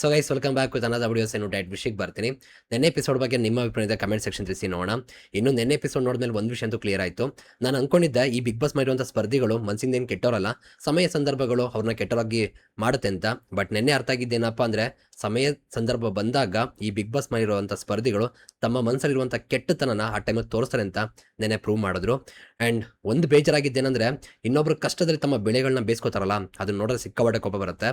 So guys welcome back with another videos ಏನು diet ವಿಷಯಕ್ಕೆ ಬರ್ತೀನಿ. ನೆನ್ನೆ ಎಪಿಸೋಡ್ ಬಗ್ಗೆ ನಿಮ್ಮ ಅಭಿಪ್ರಾಯದ ಕಮೆಂಟ್ ಸೆಕ್ಷನ್ ತಿಳಿಸಿ ನೋಡೋಣ. ಇನ್ನು ನೆನ್ನೆ ಎಪಿಸೋಡ್ ನೋಡಿದ್ಮೇಲೆ ಒಂದು ವಿಷಯ ಅಂತೂ ಕ್ಲಿಯರ್ ಆಯಿತು. ನಾನು ಅನ್ಕೊಂಡಿದ್ದೆ ಈ ಬಿಗ್ ಬಾಸ್ ಮಾಡಿರುವಂಥ ಸ್ಪರ್ಧಿಗಳು ಮನಸ್ಸಿಂದ ಏನು ಕೆಟ್ಟವರಲ್ಲ ಸಮಯ ಸಂದರ್ಭಗಳು ಅವ್ರನ್ನ ಕೆಟ್ಟೋರಾಗಿ ಮಾಡುತ್ತೆ ಅಂತ. ಬಟ್ ನೆನ್ನೆ ಅರ್ಥ ಆಗಿದ್ದೇನಪ್ಪ ಅಂದರೆ, ಸಮಯ ಸಂದರ್ಭ ಬಂದಾಗ ಈ ಬಿಗ್ ಬಾಸ್ ಮಾಡಿರುವಂಥ ಸ್ಪರ್ಧಿಗಳು ತಮ್ಮ ಮನಸ್ಸಲ್ಲಿರುವಂಥ ಕೆಟ್ಟತನನ ಆ ಟೈಮಲ್ಲಿ ತೋರಿಸ್ತಾರೆ ಅಂತ ನೆನ್ನೆ ಪ್ರೂವ್ ಮಾಡಿದ್ರು. ಆ್ಯಂಡ್ ಒಂದು ಬೇಜಾರಾಗಿದ್ದೇನೆಂದರೆ ಇನ್ನೊಬ್ರು ಕಷ್ಟದಲ್ಲಿ ತಮ್ಮ ಬೆಳೆಗಳನ್ನ ಬೇಯಿಸ್ಕೋತಾರಲ್ಲ ಅದನ್ನ ನೋಡಿದ್ರೆ ಸಿಕ್ಕಾಪಟ್ಟೆ ಕೋಪ ಬರುತ್ತೆ.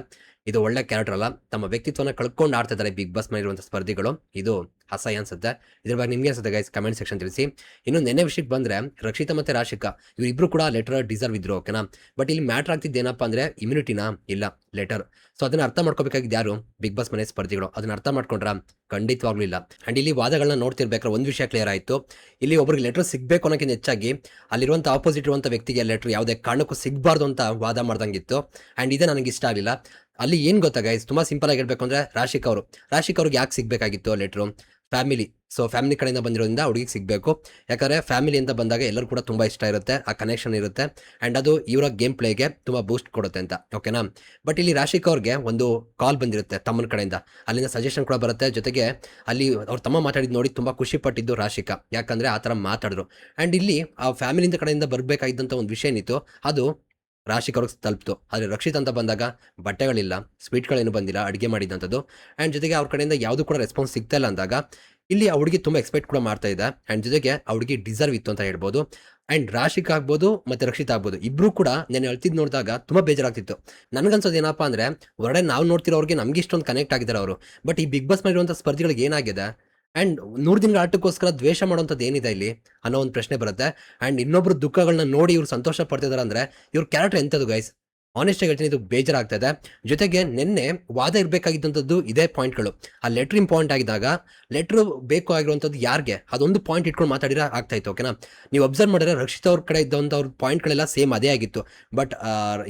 ಇದು ಒಳ್ಳೆ ಕ್ಯಾರೆಕ್ಟರ್ ಅಲ್ಲ. ತಮ್ಮ ವ್ಯಕ್ತಿತ್ವನ ಕಳ್ಕೊಂಡು ಆಡ್ತಿದ್ದಾರೆ ಬಿಗ್ ಬಾಸ್ ಮಾಡಿರುವಂಥ ಸ್ಪರ್ಧಿಗಳು. ಇದು ಅಸಹ್ಯ ಅನ್ಸುತ್ತೆ. ಇದ್ರ ಬಗ್ಗೆ ನಿಮಗೆ ಅನ್ಸುತ್ತೆ ಗೈಸ್ ಕಮೆಂಟ್ ಸೆಕ್ಷನ್ ತಿಳಿಸಿ. ಇನ್ನು ನೆನೆ ವಿಷಯಕ್ಕೆ ಬಂದ್ರೆ ರಕ್ಷಿತಾ ಮತ್ತೆ ರಾಶಿಕಾ, ಇವರಿಬ್ರು ಕೂಡ ಲೆಟರ್ ಡಿಸರ್ವ್ ಇದ್ರು ಓಕೆನಾ ಬಟ್ ಇಲ್ಲಿ ಮ್ಯಾಟ್ರ್ ಆಗ್ತಿದ್ದೇನಪ್ಪ ಅಂದ್ರೆ ಇಮ್ಯುನಿಟಿನ ಇಲ್ಲ ಲೆಟರ್ ಸೊ ಅದನ್ನ ಅರ್ಥ ಮಾಡ್ಕೋಬೇಕಾಗಿದ್ದು ಯಾರು? ಬಿಗ್ ಬಾಸ್ ಮನೆ ಸ್ಪರ್ಧಿಗಳು. ಅದನ್ನ ಅರ್ಥ ಮಾಡ್ಕೊಂಡ್ರ ಖಂಡಿತವಾಗ್ಲೂ ಇಲ್ಲ. ಅಂಡ್ ಇಲ್ಲಿ ವಾದಗಳನ್ನ ನೋಡ್ತಿರ್ಬೇಕಾದ್ರೆ ಒಂದು ವಿಷಯ ಕ್ಲಿಯರ್ ಆಯಿತು. ಇಲ್ಲಿ ಒಬ್ರಿಗೆ ಲೆಟರ್ ಸಿಗಬೇಕು ಅನ್ನೋಕ್ಕಿಂತ ಹೆಚ್ಚಾಗಿ ಅಲ್ಲಿರುವಂಥ ಆಪೋಸಿಟ್ ಇರುವಂಥ ವ್ಯಕ್ತಿಗೆ ಲೆಟರ್ ಯಾವುದೇ ಕಾರಣಕ್ಕೂ ಸಿಗಬಾರ್ದು ಅಂತ ವಾದ ಮಾಡ್ದಂಗಿತ್ತು. ಆ್ಯಂಡ್ ಇದೇ ನನಗೆ ಇಷ್ಟ ಆಗಲಿಲ್ಲ. ಅಲ್ಲಿ ಏನು ಗೊತ್ತಾ ಗೈಸ್ ತುಂಬ ಸಿಂಪಲ್ ಹೇಳಬೇಕು ಅಂದರೆ ರಾಶಿಕ್ ಅವರು. ರಾಶಿಕ್ ಅವ್ರಿಗೆ ಯಾಕೆ ಸಿಗಬೇಕಾಗಿತ್ತು ಲೆಟ್ರು ಫ್ಯಾಮಿಲಿ ಸೊ ಫ್ಯಾಮಿಲಿ ಕಡೆಯಿಂದ ಬಂದಿರೋದ್ರಿಂದ ಹುಡುಗಿಗೆ ಸಿಗಬೇಕು. ಯಾಕಂದರೆ ಫ್ಯಾಮಿಲಿ ಅಂತ ಬಂದಾಗ ಎಲ್ಲರೂ ಕೂಡ ತುಂಬ ಇಷ್ಟ ಇರುತ್ತೆ, ಆ ಕನೆಕ್ಷನ್ ಇರುತ್ತೆ. ಆ್ಯಂಡ್ ಅದು ಇವರ ಗೇಮ್ ಪ್ಲೇಗೆ ತುಂಬ ಬೂಸ್ಟ್ ಕೊಡುತ್ತೆ ಅಂತ. ಓಕೆನಾ ಬಟ್ ಇಲ್ಲಿ ರಾಶಿಕ್ ಅವ್ರಿಗೆ ಒಂದು ಕಾಲ್ ಬಂದಿರುತ್ತೆ ತಮ್ಮನ ಕಡೆಯಿಂದ. ಅಲ್ಲಿಂದ ಸಜೆಷನ್ ಕೂಡ ಬರುತ್ತೆ. ಜೊತೆಗೆ ಅಲ್ಲಿ ಅವ್ರು ತಮ್ಮ ಮಾತಾಡಿದ್ದು ನೋಡಿ ತುಂಬ ಖುಷಿಪಟ್ಟಿದ್ದು ರಾಶಿಕಾ. ಯಾಕಂದರೆ ಆ ಥರ ಮಾತಾಡಿದ್ರು. ಆ್ಯಂಡ್ ಇಲ್ಲಿ ಆ ಫ್ಯಾಮಿಲಿಯಿಂದ ಕಡೆಯಿಂದ ಬರಬೇಕಾಗಿದ್ದಂಥ ಒಂದು ವಿಷಯ ಏನಿತ್ತು? ಅದು ರಾಶಿಕ್ ಅವ್ರಿಗೆ ತಲುಪ್ತು. ಆದರೆ ರಕ್ಷಿತ್ ಅಂತ ಬಂದಾಗ ಬಟ್ಟೆಗಳಿಲ್ಲ, ಸ್ವೀಟ್ಗಳೇನು ಬಂದಿಲ್ಲ, ಅಡುಗೆ ಮಾಡಿದಂಥದ್ದು. ಆ್ಯಂಡ್ ಜೊತೆಗೆ ಅವ್ರ ಕಡೆಯಿಂದ ಯಾವುದು ಕೂಡ ರೆಸ್ಪಾನ್ಸ್ ಸಿಗ್ತಾ ಅಂದಾಗ ಇಲ್ಲಿ ಆ ಹುಡುಗಿ ತುಂಬ ಎಕ್ಸ್ಪೆಕ್ಟ್ ಕೂಡ ಮಾಡ್ತಾ ಇದೆ. ಆ್ಯಂಡ್ ಜೊತೆಗೆ ಆ ಹುಡುಗಿ ಡಿಸರ್ವ್ ಇತ್ತು ಅಂತ ಹೇಳ್ಬೋದು. ಆ್ಯಂಡ್ ರಾಶಿಕ್ ಆಗ್ಬೋದು ಮತ್ತು ರಕ್ಷಿತ್ ಆಗ್ಬೋದು. ಇಬ್ಬರು ಕೂಡ ನಾನು ಹೇಳ್ತಿದ್ದು ನೋಡಿದಾಗ ತುಂಬ ಬೇಜಾರಾಗ್ತಿತ್ತು. ನನಗನ್ಸೋದು ಏನಪ್ಪ ಅಂದರೆ ಹೊರಡೆ ನಾವು ನೋಡ್ತಿರೋರಿಗೆ ನಮಗೆ ಇಷ್ಟೊಂದು ಕನೆಕ್ಟ್ ಆಗಿದ್ದಾರೆ ಅವರು. ಬಟ್ ಈ ಬಿಗ್ ಬಾಸ್ ಮಾಡಿರುವಂಥ ಸ್ಪರ್ಧಿಗಳಿಗೆ ಏನಾಗಿದೆ? ಆ್ಯಂಡ್ ನೂರು ದಿನಗಳ ಆಟಕ್ಕೋಸ್ಕರ ದ್ವೇಷ ಮಾಡುವಂಥದ್ದು ಏನಿದೆ ಇಲ್ಲಿ? ಅನ್ನೋ ಒಂದು ಪ್ರಶ್ನೆ ಬರುತ್ತೆ. ಆ್ಯಂಡ್ ಇನ್ನೊಬ್ರು ದುಃಖಗಳನ್ನ ನೋಡಿ ಇವ್ರು ಸಂತೋಷ ಪಡ್ತಿದ್ದಾರೆ ಅಂದರೆ ಇವ್ರ ಕ್ಯಾರೆಕ್ಟರ್ ಎಂಥದ್ದು ಗೈಸ್ ಆನೆಸ್ಟ್ ಹೇಳ್ತೀನಿ, ಇದು ಬೇಜಾರಾಗ್ತಾ ಇದೆ. ಜೊತೆಗೆ ನಿನ್ನೆ ವಾದ ಇರಬೇಕಾಗಿದ್ದಂಥದ್ದು ಇದೇ ಪಾಯಿಂಟ್ಗಳು ಆ ಲೆಟ್ರ್ ಇಂಪಾರ್ಟೆಂಟ್ ಆಗಿದ್ದಾಗ ಲೆಟ್ರ್ ಬೇಕು ಆಗಿರುವಂಥದ್ದು ಯಾರಿಗೆ? ಅದೊಂದು ಪಾಯಿಂಟ್ ಇಟ್ಕೊಂಡು ಮಾತಾಡಿರೋ ಆಗ್ತಾ ಇತ್ತು ಓಕೆನಾ ನೀವು ಅಬ್ಸರ್ವ್ ಮಾಡಿದ್ರೆ ರಕ್ಷಿತ್ ಅವ್ರ ಕಡೆ ಇದ್ದಂಥ ಅವ್ರ ಪಾಯಿಂಟ್ಗಳೆಲ್ಲ ಸೇಮ್ ಅದೇ ಆಗಿತ್ತು. ಬಟ್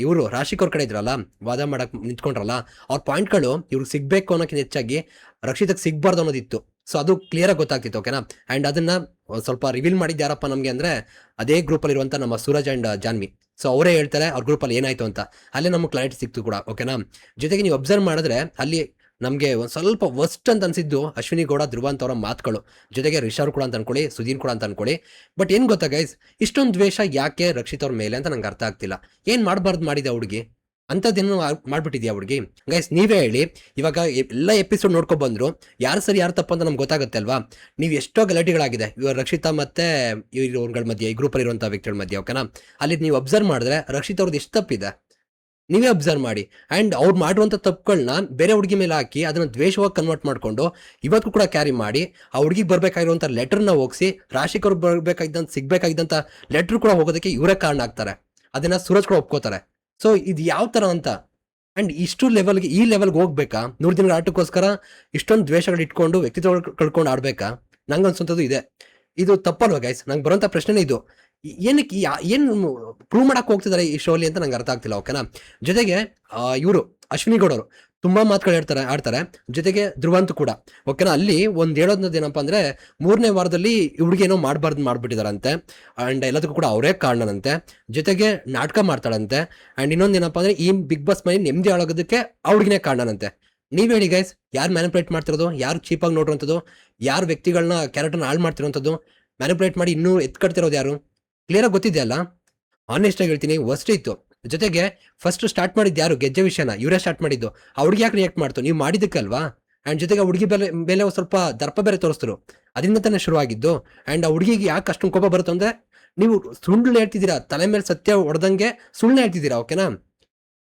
ಇವರು ರಾಶಿಕ್ ಅವ್ರ ಕಡೆ ಇದ್ರಲ್ಲ, ವಾದ ಮಾಡಕ್ಕೆ ನಿಂತ್ಕೊಂಡ್ರಲ್ಲ, ಅವ್ರ ಪಾಯಿಂಟ್ಗಳು ಇವ್ರಿಗೆ ಸಿಗಬೇಕು ಅನ್ನೋಕ್ಕಿಂತ ಹೆಚ್ಚಾಗಿ ರಕ್ಷಿತಕ್ಕೆ ಸಿಗಬಾರ್ದು ಅನ್ನೋದಿತ್ತು. ಸೊ ಅದು ಕ್ಲಿಯರಾಗಿ ಗೊತ್ತಾಗ್ತಿತ್ತು ಓಕೆನಾ ಆ್ಯಂಡ್ ಅದನ್ನ ಸ್ವಲ್ಪ ರಿವೀಲ್ ಮಾಡಿದ್ದು ಯಾರಪ್ಪ ನಮಗೆ ಅಂದರೆ, ಅದೇ ಗ್ರೂಪಲ್ಲಿ ಇರುವಂತ ನಮ್ಮ ಸೂರಜ್ ಆ್ಯಂಡ್ ಜಾನ್ವಿ. ಸೊ ಅವರೇ ಹೇಳ್ತಾರೆ, ಅವ್ರ ಗ್ರೂಪಲ್ಲಿ ಏನಾಯ್ತು ಅಂತ. ಅಲ್ಲೇ ನಮ್ಗೆ ಕ್ಲಾರಿಟಿ ಸಿಕ್ತು ಕೂಡ ಓಕೆನಾ ಜೊತೆಗೆ ನೀವು ಅಬ್ಸರ್ವ್ ಮಾಡಿದ್ರೆ, ಅಲ್ಲಿ ನಮಗೆ ಒಂದು ಸ್ವಲ್ಪ ವರ್ಸ್ಟ್ ಅಂತ ಅನ್ಸಿದ್ದು ಅಶ್ವಿನಿ ಗೌಡ ಧ್ರುವ ಅಂತ ಅವರ ಮಾತುಗಳು. ಜೊತೆಗೆ ರಿಷಾರ್ ಕೂಡ ಅಂತ ಅನ್ಕೊಳ್ಳಿ, ಸುಧೀರ್ ಕೂಡ ಅಂತ ಅನ್ಕೊಳ್ಳಿ. ಬಟ್ ಏನು ಗೊತ್ತಾ ಗೈಸ್ ಇಷ್ಟೊಂದು ದ್ವೇಷ ಯಾಕೆ ರಕ್ಷಿತ್ ಅವ್ರ ಮೇಲೆ ಅಂತ ನಂಗೆ ಅರ್ಥ ಆಗ್ತಿಲ್ಲ. ಏನು ಮಾಡಬಾರ್ದು ಮಾಡಿದೆ ಹುಡುಗಿ? ಅಂಥದ್ದೇನು ಮಾಡ್ಬಿಟ್ಟಿದ್ಯಾ ಹುಡುಗಿ? ಗೈಸ್ ನೀವೇ ಹೇಳಿ, ಇವಾಗ ಎಲ್ಲ ಎಪಿಸೋಡ್ ನೋಡ್ಕೊ ಬಂದರು, ಯಾರು ಸರಿ ಯಾರು ತಪ್ಪು ಅಂತ ನಮ್ಗೆ ಗೊತ್ತಾಗುತ್ತೆ ಅಲ್ವಾ? ನೀವು ಎಷ್ಟೋ ಗಲಾಟೆಗಳಾಗಿದೆ, ಇವಾಗ ರಕ್ಷಿತಾ ಮತ್ತೆ ಇವ್ರಗಳ ಮಧ್ಯೆ, ಈ ಗ್ರೂಪಲ್ಲಿ ಇರುವಂಥ ವ್ಯಕ್ತಿಗಳ ಮಧ್ಯೆ ಓಕೆನಾ ಅಲ್ಲಿ ನೀವು ಅಬ್ಸರ್ವ್ ಮಾಡಿದ್ರೆ ರಕ್ಷಿತಾ ಅವ್ರದ್ದು ಎಷ್ಟು ತಪ್ಪಿದೆ? ನೀವೇ ಅಬ್ಸರ್ವ್ ಮಾಡಿ. ಆ್ಯಂಡ್ ಅವ್ರು ಮಾಡುವಂಥ ತಪ್ಪುಗಳನ್ನ ಬೇರೆ ಹುಡುಗಿ ಮೇಲೆ ಹಾಕಿ, ಅದನ್ನು ದ್ವೇಷವಾಗಿ ಕನ್ವರ್ಟ್ ಮಾಡಿಕೊಂಡು ಇವತ್ತು ಕೂಡ ಕ್ಯಾರಿ ಮಾಡಿ, ಆ ಹುಡುಗಿಗೆ ಬರಬೇಕಾಗಿರುವಂಥ ಲೆಟರ್ನ ಹೋಗಿಸಿ ರಾಶಿಕರು ಬರಬೇಕಾಗಿದ್ದಂಥ ಸಿಗಬೇಕಾಗಿದ್ದಂಥ ಲೆಟ್ರ್ ಕೂಡ ಹೋಗೋದಕ್ಕೆ ಇವರೇ ಕಾರಣ ಆಗ್ತಾರೆ. ಅದನ್ನು ಸೂರಜ್ ಕೂಡ ಒಪ್ಕೋತಾರೆ. ಸೊ ಇದು ಯಾವ ಥರ ಅಂತ? ಆ್ಯಂಡ್ ಇಷ್ಟು ಲೆವೆಲ್ಗೆ ಈ ಲೆವೆಲ್ಗೆ ಹೋಗ್ಬೇಕಾ? ನೂರು ದಿನಗಳ ಆಟಕ್ಕೋಸ್ಕರ ಇಷ್ಟೊಂದು ದ್ವೇಷಗಳು ಇಟ್ಕೊಂಡು ವ್ಯಕ್ತಿತ್ವ ಕಳ್ಕೊಂಡು ಆಡಬೇಕಾ? ನಂಗೆ ಅನ್ಸೋಂಥದ್ದು ಇದೆ. ಇದು ತಪ್ಪಲ್ವ ಗೈಸ್ ನಂಗೆ ಬರೋಂಥ ಪ್ರಶ್ನೆನೇ ಇದು. ಏನಕ್ಕೆ ಏನು ಪ್ರೂವ್ ಮಾಡಕ್ಕೆ ಹೋಗ್ತಿದ್ದಾರೆ ಈ ಶೋಲಿ ಅಂತ ನಂಗೆ ಅರ್ಥ ಆಗ್ತಿಲ್ಲ ಓಕೆನಾ ಜೊತೆಗೆ ಇವರು, ಅಶ್ವಿನಿ ಗೌಡರು ತುಂಬಾ ಮಾತುಗಳು ಹೇಳ್ತಾರೆ, ಆಡ್ತಾರೆ. ಜೊತೆಗೆ ಧ್ರುವಂತು ಕೂಡ. ಓಕೆನಾ ಅಲ್ಲಿ ಒಂದು ಹೇಳೋದ್ ಏನಪ್ಪ ಅಂದ್ರೆ, ಮೂರನೇ ವಾರದಲ್ಲಿ ಹುಡುಗಿ ಏನೋ ಮಾಡಬಾರ್ದು ಮಾಡ್ಬಿಟ್ಟಿದಾರಂತೆ ಅಂಡ್ ಎಲ್ಲದಕ್ಕೂ ಕೂಡ ಅವರೇ ಕಾರಣನಂತೆ. ಜೊತೆಗೆ ನಾಟಕ ಮಾಡ್ತಾಳಂತೆ. ಅಂಡ್ ಇನ್ನೊಂದು ಏನಪ್ಪ ಅಂದ್ರೆ, ಈ ಬಿಗ್ ಬಾಸ್ ಮನೆ ನೆಮ್ಮದಿ ಆಳೋಗೋದಕ್ಕೆ ಅವ್ರಿಗೆ ಕಾರಣನಂತೆ. ನೀವ್ ಹೇಳಿ ಗೈಸ್ ಯಾರು ಮ್ಯಾನಿಪುಲೇಟ್ ಮಾಡ್ತಿರೋದು? ಯಾರು ಚೀಪಾಗಿ ನೋಡಿರೋಂಥದ್ದು? ಯಾರು ವ್ಯಕ್ತಿಗಳನ್ನ ಕ್ಯಾರೆಕ್ಟರ್ನ ಹಾಳು ಮಾಡ್ತಿರೋಂಥದ್ದು? ಮ್ಯಾನಿಪುಲೇಟ್ ಮಾಡಿ ಇನ್ನೂ ಎತ್ಕಡ್ತಿರೋದು ಯಾರು? ಕ್ಲಿಯರಾಗಿ ಗೊತ್ತಿದೆಯಲ್ಲ ಆನೆಸ್ಟ್ ಆಗಿ ಹೇಳ್ತೀನಿ ವರ್ಸ್ಟ್ ಇತ್ತು. ಜೊತೆಗೆ ಫಸ್ಟ್ ಸ್ಟಾರ್ಟ್ ಮಾಡಿದ್ದು ಯಾರು? ಗೆಜ್ಜೆ ವಿಷಯನ. ಇವರೇ ಸ್ಟಾರ್ಟ್ ಮಾಡಿದ್ದು. ಆ ಹುಡುಗಿ ಯಾಕೆ ರಿಯಾಕ್ಟ್ ಮಾಡ್ತು? ನೀವು ಮಾಡಿದ್ದಕ್ಕಲ್ವಾ ಆ್ಯಂಡ್ ಜೊತೆಗೆ ಹುಡುಗಿ ಬೆಲೆ ಮೇಲೆ ಸ್ವಲ್ಪ ದರ್ಪ ಬೇರೆ ತೋರಿಸ್ತರು ಅದರಿಂದ ತಾನೇ ಶುರುವಾಗಿದ್ದು. ಆ್ಯಂಡ್ ಆ ಹುಡುಗಿಗೆ ಯಾಕೆ ಅಷ್ಟೊಂದು ಕೋಪ ಬರುತ್ತೆ ಅಂದ್ರೆ, ನೀವು ಸುಳ್ಳು ಹೇಳ್ತಿದ್ದೀರಾ? ತಲೆ ಮೇಲೆ ಸತ್ಯ ಹೊಡೆದಂಗೆ ಸುಳ್ಳು ಹೇಳ್ತಿದ್ದೀರಾ? ಓಕೆನಾ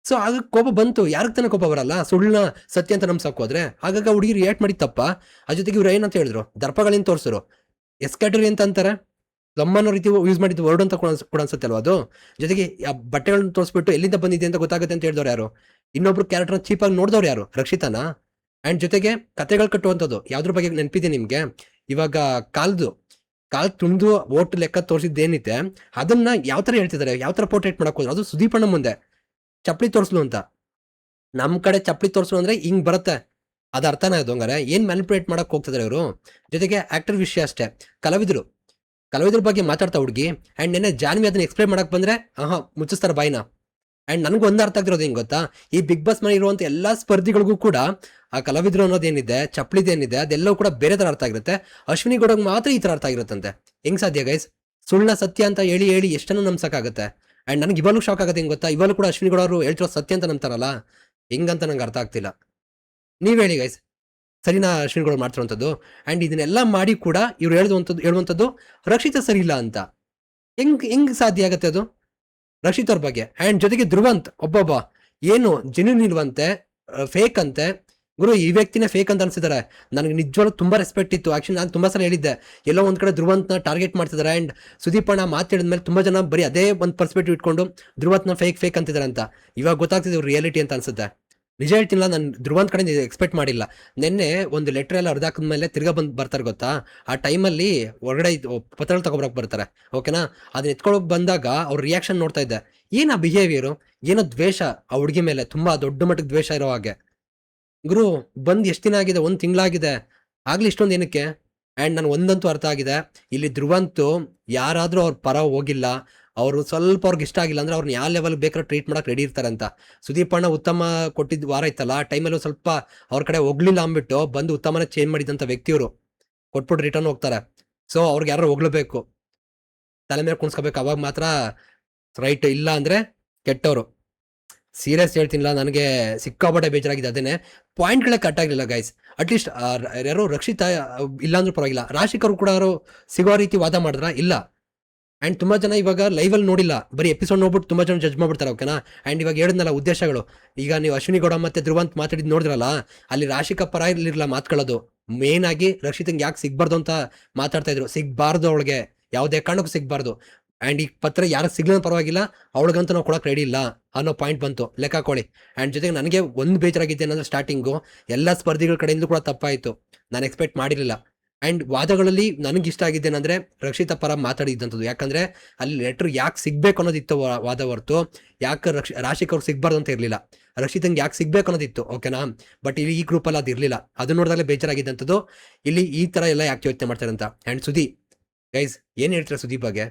ಸೊ ಆಗ ಕೋಪ ಬಂತು. ಯಾರಿಗೆ ತಾನೇ ಕೋಪ ಬರಲ್ಲ? ಸುಳ್ಳನ್ನ ಸತ್ಯ ಅಂತ ನಮ್ಸಕ್ ಹೋದ್ರೆ ಆಗಾಗ ಹುಡುಗಿ ರಿಯಾಕ್ಟ್ ಮಾಡಿ ತಪ್ಪ? ಆ ಜೊತೆಗೆ ಇವ್ರು ಏನಂತ ಹೇಳಿದ್ರು? ದರ್ಪಗಳಿಂದ ತೋರಿಸಿದ್ರು? ಎಸ್ಕ್ಯಾಟರಿ ಅಂತ ಅಂತಾರೆ ಲಮ್ಮನೋ ರೀತಿ ಯೂಸ್ ಮಾಡಿದ್ದು ವರ್ಡ್ ಅಂತ ಕೂಡ ಅನ್ಸ್- ಕೂಡ ಅನ್ಸುತ್ತೆ ಅಲ್ವಾ ಅದು? ಜೊತೆಗೆ ಆ ಬಟ್ಟೆಗಳನ್ನ ತೋರಿಸ್ಬಿಟ್ಟು ಎಲ್ಲಿಂದ ಬಂದಿದೆ ಅಂತ ಗೊತ್ತಾಗುತ್ತೆ ಅಂತ ಹೇಳಿದವ್ರು ಯಾರು? ಇನ್ನೊಬ್ರು ಕ್ಯಾರೆಕ್ಟರ್ ಚೀಪಾಗಿ ನೋಡಿದವ್ರು ಯಾರು? ರಕ್ಷಿತಾನ? ಅಂಡ್ ಜೊತೆಗೆ ಕತೆಗಳು ಕಟ್ಟುವಂಥದ್ದು. ಯಾವ್ದ್ರ ಬಗ್ಗೆ ನೆನಪಿದೆ ನಿಮ್ಗೆ? ಇವಾಗ ಕಾಲ್ದು, ಕಾಲ್ ತುಂಡು ಓಟ್ ಲೆಕ್ಕ ತೋರಿಸಿದ್ದೇನಿದೆ, ಅದನ್ನ ಯಾವ ತರ ಹೇಳ್ತಿದ್ದಾರೆ? ಯಾವ ತರ ಪೋರ್ಟ್ರೇಟ್ ಮಾಡಕ್ ಹೋದ್ರು? ಅದು ಸುದೀಪಣ್ಣ ಮುಂದೆ. ಚಪ್ಪಲಿ ತೋರಿಸ್ಲು ಅಂತ. ನಮ್ಮ ಕಡೆ ಚಪ್ಪಲಿ ತೋರಿಸ್ಲು ಅಂದ್ರೆ ಹಿಂಗ್ ಬರುತ್ತೆ. ಅದು ಅರ್ಥನ ಅದು ಹಂಗಾರೆ. ಏನ್ ಮ್ಯಾನಿಪುಲೇಟ್ ಮಾಡಕ್ ಹೋಗ್ತಿದ್ದಾರೆ ಇವರು? ಜೊತೆಗೆ ಆಕ್ಟರ್ ವಿಷಯ ಅಷ್ಟೇ. ಕಲಾವಿದರು. ಕಲಾವಿದ್ರ ಬಗ್ಗೆ ಮಾತಾಡ್ತಾ ಹುಡುಗಿ ಅಂಡ್ ನೆನ್ನೆ ಜಾನ್ವಿ ಅದನ್ನ ಎಕ್ಸ್ಪ್ಲೈನ್ ಮಾಡಕ್ ಬಂದ್ರೆ, ಆಹಾ, ಮುಚ್ಚಿಸ್ತಾರೆ ಬಾಯ್ನ. ಆ್ಯಂಡ್ ನನಗೆ ಒಂದು ಅರ್ಥ ಆಗ್ತಿರೋದು ಹೆಂಗೆ ಗೊತ್ತಾ? ಈ ಬಿಗ್ ಬಾಸ್ ಮನೆ ಇರುವಂಥ ಎಲ್ಲ ಸ್ಪರ್ಧಿಗಳಿಗೂ ಕೂಡ ಆ ಕಲಾವಿದ್ರು ಅನ್ನೋದೇನಿದೆ ಚಪ್ಪಲಿದೇನಿದೆ ಅದೆಲ್ಲವೂ ಕೂಡ ಬೇರೆ ಥರ ಅರ್ಥ ಆಗಿರುತ್ತೆ. ಅಶ್ವಿನಿ ಗೌಡಗೆ ಮಾತ್ರ ಈ ಥರ ಅರ್ಥ ಆಗಿರುತ್ತಂತೆ. ಹೆಂಗ್ ಸಾಧ್ಯ ಗೈಸ್ ಸುಳ್ಳ ಸತ್ಯ ಅಂತ ಹೇಳಿ ಹೇಳಿ ಎಷ್ಟನ್ನು ನಂಬ್ಸಕ್ಕಾಗುತ್ತೆ? ಆ್ಯಂಡ್ ನನಗೆ ಇವಾಗಲೂ ಶಾಕ್ ಆಗುತ್ತೆ ಹೆಂಗೆ ಗೊತ್ತಾ? ಇವಾಗಲೂ ಕೂಡ ಅಶ್ವಿನಿ ಗೌಡ ಅವರು ಹೇಳ್ತಿರೋ ಸತ್ಯ ಅಂತ ನಂಬ್ತಾರಲ್ಲ? ಹೆಂಗಂತ ನಂಗೆ ಅರ್ಥ ಆಗ್ತಿಲ್ಲ. ನೀವು ಹೇಳಿ ಗೈಸ್ ಸರಿನಾ ಶ್ರೀಗಳು ಮಾಡ್ತಿರುವಂಥದ್ದು ಆ್ಯಂಡ್ ಇದನ್ನೆಲ್ಲ ಮಾಡಿ ಕೂಡ ಇವ್ರು ಹೇಳುವಂಥದ್ದು ಹೇಳುವಂಥದ್ದು ರಕ್ಷಿತ ಸರಿ ಇಲ್ಲ ಅಂತ. ಹೆಂಗ್ ಹೆಂಗ್ ಸಾಧ್ಯ ಆಗತ್ತೆ ಅದು? ರಕ್ಷಿತ್ ಅವ್ರ ಬಗ್ಗೆ. ಆ್ಯಂಡ್ ಜೊತೆಗೆ ಧ್ರುವಂತ್, ಒಬ್ಬೊಬ್ಬ ಏನು ಜೆನ್ಯೂನ್ ಇಲ್ವಂತೆ ಫೇಕ್ ಅಂತೆ. ಗುರು, ಈ ವ್ಯಕ್ತಿನೇ ಫೇಕ್ ಅಂತ ಅನ್ಸಿದ್ದಾರೆ ನನಗೆ ನಿಜವಾಗ್ಲೂ ತುಂಬಾ ರೆಸ್ಪೆಕ್ಟ್ ಇತ್ತು. ಆಕ್ಚುಲಿ ನಾನು ತುಂಬಾ ಸಲ ಹೇಳಿದ್ದೆ. ಎಲ್ಲೋ ಒಂದು ಕಡೆ ಧ್ರುವಂತನ ಟಾರ್ಗೆಟ್ ಮಾಡ್ತಿದ್ದಾರೆ ಆ್ಯಂಡ್ ಅಣ್ಣ ಮಾತಾಡಿದ ಮೇಲೆ ತುಂಬಾ ಜನ ಬರೀ ಅದೇ ಒಂದು ಪರ್ಸ್ಪೆಕ್ಟಿವ್ ಇಟ್ಕೊಂಡು ಧ್ರುವತ್ನ ಫೇಕ್ ಫೇಕ್ ಅಂತಿದ್ದಾರೆ ಅಂತ. ಇವಾಗ ಗೊತ್ತಾಗ್ತಿದೆ ರಿಯಾಲಿಟಿ ಅಂತ ಅನ್ಸುತ್ತೆ. ನಿಜ ಹೇಳ್ತಿಲ್ಲ ನಾನು ಧ್ರುವಂತ್ ಕಡೆ ಎಕ್ಸ್ಪೆಕ್ಟ್ ಮಾಡಿಲ್ಲ. ನಿನ್ನೆ ಒಂದು ಲೆಟರ್ ಎಲ್ಲ ಹೊಡೆದಾಕಿದ ಮೇಲೆ ತಿರ್ಗಾ ಬಂದು ಬರ್ತಾರೆ ಗೊತ್ತಾ? ಆ ಟೈಮಲ್ಲಿ ಹೊರಗಡೆ ಪತ್ರ ತಗೊಬರಕ್ ಬರ್ತಾರೆ. ಓಕೆನಾ ಅದನ್ನ ಎತ್ಕೊಳಕ್ ಬಂದಾಗ ಅವ್ರ ರಿಯಾಕ್ಷನ್ ನೋಡ್ತಾ ಇದ್ದೆ. ಏನ ಬಿಹೇವಿಯರು ಏನೋ ದ್ವೇಷ ಆ ಹುಡುಗಿ ಮೇಲೆ, ತುಂಬಾ ದೊಡ್ಡ ಮಟ್ಟಕ್ಕೆ ದ್ವೇಷ ಇರೋ ಹಾಗೆ. ಗುರು, ಬಂದ್ ಎಷ್ಟು ದಿನ ಆಗಿದೆ? ಒಂದು ತಿಂಗಳಾಗಿದೆ. ಆಗ್ಲಿ ಇಷ್ಟೊಂದು ಏನಕ್ಕೆ? ಅಂಡ್ ನಾನು ಒಂದಂತೂ ಅರ್ಥ ಆಗಿದೆ. ಇಲ್ಲಿ ಧ್ರುವಂತು ಯಾರಾದರೂ ಅವ್ರ ಪರ ಹೋಗಿಲ್ಲ. ಅವರು ಸ್ವಲ್ಪ ಅವ್ರಿಗೆ ಇಷ್ಟ ಆಗಿಲ್ಲ ಅಂದ್ರೆ ಅವ್ರನ್ನ ಯಾವ ಲೆವೆಲ್ ಬೇಕಾದ್ರೆ ಟ್ರೀಟ್ ಮಾಡಕ್ ರೆಡಿ ಇರ್ತಾರೆ ಅಂತ ಸುದೀಪ್ ಅಣ್ಣ ಉತ್ತಮ ಕೊಟ್ಟಿದ್ ವಾರ ಇತ್ತಲ್ಲ ಟೈಮಲ್ಲಿ ಸ್ವಲ್ಪ ಅವ್ರ ಕಡೆ ಹೋಗ್ಲಿಲ್ಲ ಅಂದ್ಬಿಟ್ಟು ಬಂದು ಉತ್ತಮನ ಚೇಂಜ್ ಮಾಡಿದಂಥ ವ್ಯಕ್ತಿಯವರು ಕೊಟ್ಬಿಟ್ಟು ರಿಟರ್ನ್ ಹೋಗ್ತಾರೆ. ಸೊ ಅವ್ರಿಗೆ ಯಾರು ಹೋಗ್ಲೇಬೇಕು, ತಲೆ ಮೇಲೆ ಕುಣಿಸ್ಕೋಬೇಕು, ಅವಾಗ ಮಾತ್ರ ರೈಟ್ ಇಲ್ಲ ಅಂದ್ರೆ ಕೆಟ್ಟವರು. ಸೀರಿಯಸ್ ಹೇಳ್ತೀನಿಲ್ಲ ನನಗೆ ಸಿಕ್ಕಾಪಟ್ಟೆ ಬೇಜಾರಾಗಿದೆ ಅದೇನೆ ಪಾಯಿಂಟ್ಗಳೇ ಕಟ್ ಆಗಲಿಲ್ಲ ಗೈಸ್ ಅಟ್ಲೀಸ್ಟ್ ಯಾರು ರಕ್ಷಿತ, ಇಲ್ಲಾಂದ್ರೂ ಪರವಾಗಿಲ್ಲ. ರಾಶಿಕರು ಕೂಡ ಅವರು ಸಿಗೋ ರೀತಿ ವಾದ ಮಾಡಿದ್ರ? ಇಲ್ಲ. ಆ್ಯಂಡ್ ತುಂಬಾ ಜನ ಇವಾಗ ಲೈವಲ್ಲಿ ನೋಡಿಲ್ಲ. ಬರೀ ಎಪಿಸೋಡ್ ನೋಡ್ಬಿಟ್ಟು ತುಂಬಾ ಜನ ಜಡ್ಜ್ ಮಾಡ್ಬಿಡ್ತಾರೆ ಓಕೆನಾ ಆ್ಯಂಡ್ ಇವಾಗ ಹೇಳಿದ್ನಲ್ಲ ಉದ್ದೇಶಗಳು. ಈಗ ನೀವು ಅಶ್ವಿನಿ ಗೌಡ ಮತ್ತೆ ಧ್ರುವಂತ್ ಮಾತಾಡಿದ್ ನೋಡಿದ್ರಲ್ಲ, ಅಲ್ಲಿ ರಾಶಿಕ ಪರ ಇರ್ಲಿಲ್ಲ ಮಾತ್ಕೊಳ್ಳೋದು. ಮೇನ್ ಆಗಿ ರಕ್ಷಿತಂಗೆ ಯಾಕೆ ಸಿಗ್ಬಾರ್ದು ಅಂತ ಮಾತಾಡ್ತಾ ಇದ್ರು. ಸಿಗ್ಬಾರ್ದು ಅವಳಿಗೆ. ಯಾವುದೇ ಕಾರಣಕ್ಕೂ ಸಿಗ್ಬಾರ್ದು. ಆ್ಯಂಡ್ ಈ ಪತ್ರ ಯಾರಿಗೆ ಸಿಗ್ಲೂ ಪರವಾಗಿಲ್ಲ, ಅವಳಿಗಂತೂ ನಾವು ಕೊಡೋಕೆ ರೆಡಿ ಇಲ್ಲ ಅನ್ನೋ ಪಾಯಿಂಟ್ ಬಂತು. ಲೆಕ್ಕ ಹಾಕೊಳ್ಳಿ. ಆ್ಯಂಡ್ ಜೊತೆಗೆ ನನಗೆ ಒಂದು ಬೇಜಾರಾಗಿದೆ ಏನಂದ್ರೆ ಸ್ಟಾರ್ಟಿಂಗು ಎಲ್ಲ ಸ್ಪರ್ಧಿಗಳ ಕಡೆಯಿಂದ ಕೂಡ ತಪ್ಪಾಯಿತು. ನಾನು ಎಕ್ಸ್ಪೆಕ್ಟ್ ಮಾಡಿರಲಿಲ್ಲ. ಆ್ಯಂಡ್ ವಾದಗಳಲ್ಲಿ ನನಗೆ ಇಷ್ಟ ಆಗಿದ್ದೇನೆಂದ್ರೆ ರಕ್ಷಿತ ಪರ ಮಾತಾಡಿದ್ದಂಥದ್ದು ಯಾಕಂದರೆ ಅಲ್ಲಿ ಲೆಟ್ರ್ ಯಾಕೆ ಸಿಗಬೇಕು ಅನ್ನೋದಿತ್ತು ವಾದ ಹೊರತು. ಯಾಕೆ ರಕ್ಷ ರಾಶಿಕ್ ಅವ್ರು ಸಿಗಬಾರ್ದು ಅಂತ ಇರಲಿಲ್ಲ. ರಕ್ಷಿತಂಗೆ ಯಾಕೆ ಸಿಗಬೇಕು ಅನ್ನೋದಿತ್ತು ಓಕೆನಾ ಬಟ್ ಇಲ್ಲಿ ಈ ಗ್ರೂಪಲ್ಲಿ ಅದು ಇರಲಿಲ್ಲ. ಅದು ನೋಡಿದಾಗಲೇ ಬೇಜಾರಾಗಿದ್ದಂಥದ್ದು. ಇಲ್ಲಿ ಈ ಥರ ಎಲ್ಲ ಯಾಕೆ ಯೋಚನೆ ಮಾಡ್ತಾರೆ ಅಂತ. ಆ್ಯಂಡ್ ಸುದಿ ಗೈಸ್ ಏನು ಹೇಳ್ತಾರೆ ಸುದೀಪ್ ಬಗ್ಗೆ?